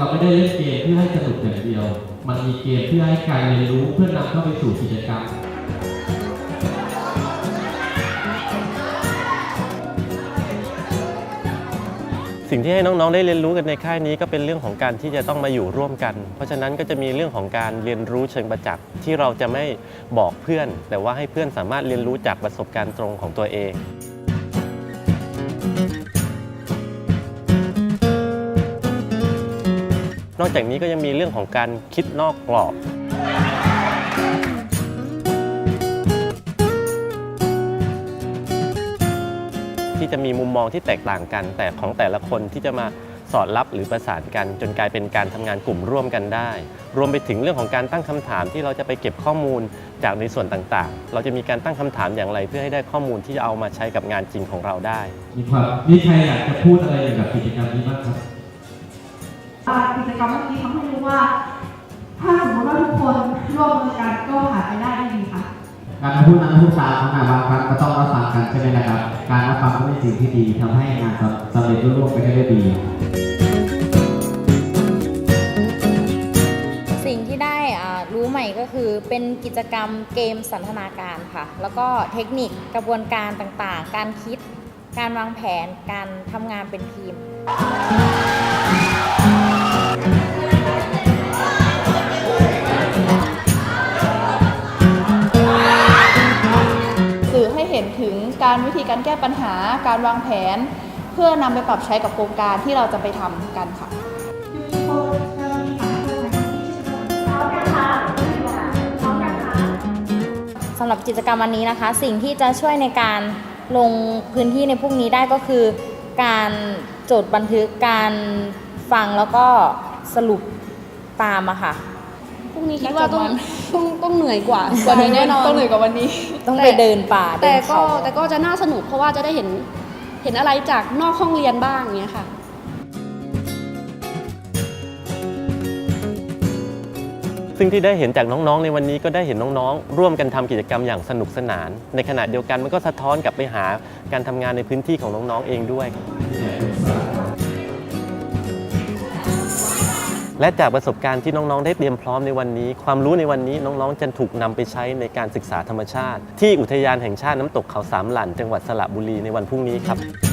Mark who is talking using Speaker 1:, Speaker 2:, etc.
Speaker 1: เราได้เล่นเกมเพื่อให้สนุกอย่างเดียว มันมีเกมเพื่อให้การเรียนรู้เพื่อนำเข้าไปสู่กิจกรรม
Speaker 2: สิ่งที่ให้น้องๆ ได้เรียนรู้กันในค่ายนี้ก็เป็นเรื่องของการที่จะต้องมาอยู่ร่วมกัน เพราะฉะนั้นก็จะมีเรื่องของการเรียนรู้เชิงประจักษ์ที่เราจะไม่บอกเพื่อน แต่ว่าให้เพื่อนสามารถเรียนรู้จากประสบการณ์ตรงของตัวเอง นอกจากนี้ก็ยังมีเรื่องของการคิดนอกกรอบที่จะมีมุมมองที่แตกต่างกัน แต่ของแต่ละคนที่จะมาสอดรับหรือประสานกัน จนกลายเป็นการทำงานกลุ่มร่วมกันได้ รวมไปถึงเรื่องของการตั้งคำถามที่เราจะไปเก็บข้อมูลจากในส่วนต่างๆ เราจะมีการตั้งคำถามอย่างไร เพื่อให้ได้ข้อมูลที่จะเอามาใช้กับงานจริงของเราได้
Speaker 1: มีความนี่ใครอยากจะพูดอะไรเกี่ยวกับกิจกรรมนี้บ้างครับ
Speaker 3: กิจกรรมเมื่อกี้ทำให้รู้ว่า ถ้าสมมติว่าทุกคนร่วมมือกันก็ผ่านไปได้ด้วยดีค่ะ
Speaker 4: การพูดนั้นพูดตามขนาดบางครั้งก็ต้องรับฟังกันใช่ไหมนะครับ การรับฟังก็เป็นสิ่งที่ดีทำให้งานสำเร็จรุ่ร่วงไปได้ด้วยดี
Speaker 5: สิ่งที่ได้อ่ารู้ใหม่ก็คือเป็นกิจกรรมเกมสันทนาการค่ะ แล้วก็เทคนิคกระบวนการต่างๆ การคิด การวางแผน การทำงานเป็นทีม
Speaker 6: สื่อให้เห็นถึงการวิธีการแก้ปัญหาการวางแผน เพื่อนำไปปรับใช้กับโครงการที่เราจะไปทำกันค่ะ
Speaker 5: สำหรับกิจกรรมวันนี้นะคะ สิ่งที่จะช่วยในการลงพื้นที่ในพวกนี้ได้ก็คือ การจดบันทึกการฟังแล้วก็สรุปตามอะค่ะ
Speaker 7: พรุ่งนี้คิดว่าต้องต้องต้องเหนื่อยกว่า
Speaker 6: กว่านี้
Speaker 7: แน่นอน
Speaker 6: ต้องเหนื่อยกว่าวันนี้
Speaker 5: ต้องไปเดินป่าเดิ
Speaker 7: แต่
Speaker 5: น
Speaker 7: ก็
Speaker 5: เขา
Speaker 7: แต่ก็จะน่าสนุกเพราะว่าจะได้เห็นเห็นอะไรจากนอกห้องเรียนบ้างอย่างเงี้ยค่ะ
Speaker 2: ซึ่งที่ได้เห็นจากน้องๆ ในวันนี้ก็ได้เห็นน้องๆ ร่วมกันทำกิจกรรมอย่างสนุกสนาน ในขณะเดียวกันมันก็สะท้อนกลับไปหาการทำงานในพื้นที่ของน้องๆ เองด้วย และจากประสบการณ์ที่น้องๆ ได้เตรียมพร้อมในวันนี้ ความรู้ในวันนี้น้องๆ จะถูกนำไปใช้ในการศึกษาธรรมชาติ ที่อุทยานแห่งชาติน้ำตกเขาสามหลั่นจังหวัดสระบุรีในวันพรุ่งนี้ครับ